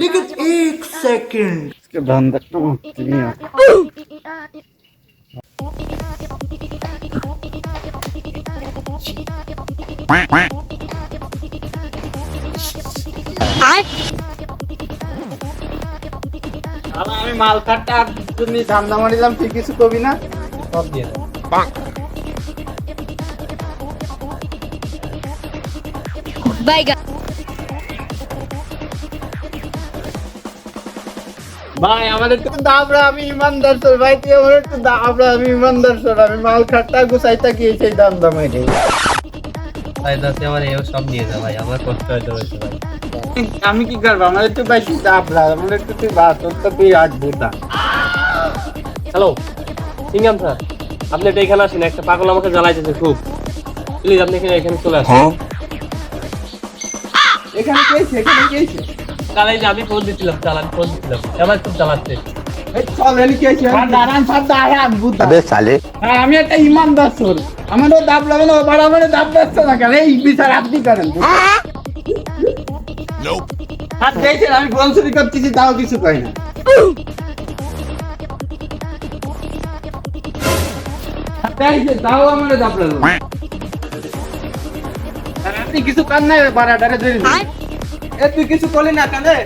लेकिन एक सेकंड ধান্দাটা মারতে নিয়ে আমি মাল কাটটা তুমি ধান্দা মারিলাম তুই কিছু কবি না সব দিয়ে দাও। ভাই আমাদের একটু দাবরা আমি ইমানদার সর ভাই তুই আমার একটু দাবরা আমি ইমানদার সর আমি মাল খাটটা গুছাইতা কি সেই দাম দামাই ভাই দাতে আমার এও সব নিয়ে যা ভাই আমার কষ্ট ভাই। আমি কি করব? আমার একটু বেশি দাবরা আমার একটু তুই বা তোর তো তুই আট বুদা। হ্যালো সিঙ্গাম স্যার আপনি এটা এখানে আসেন একটা পাগল আমাকে জ্বালাইতেছে খুব। প্লিজ আপনি এখানে এখানে চলে আসেন। এখানে কে এখানে কে আছে? কালাই যে আমি ফোন দিচ্ছিলাম চালান ফোন দিচ্ছিলাম আমার খুব জ্বালাচ্ছে এই চল এলি কে আছে? দাঁড়ান সব দাঁড়ান বুদা साले আমি একটা ইমানদার সর আমারও দাব লাগে না বাড়াবাড়ি দাব দিচ্ছে না কেন? এই বিচার আপনি করেন। আর দেখছেন আমি করতেছি তাও কিছু কই না। তাও আমার দাব লাগল আপনি কিছু কান নাই ধরে। এ তুই কিছু করলি না কানে?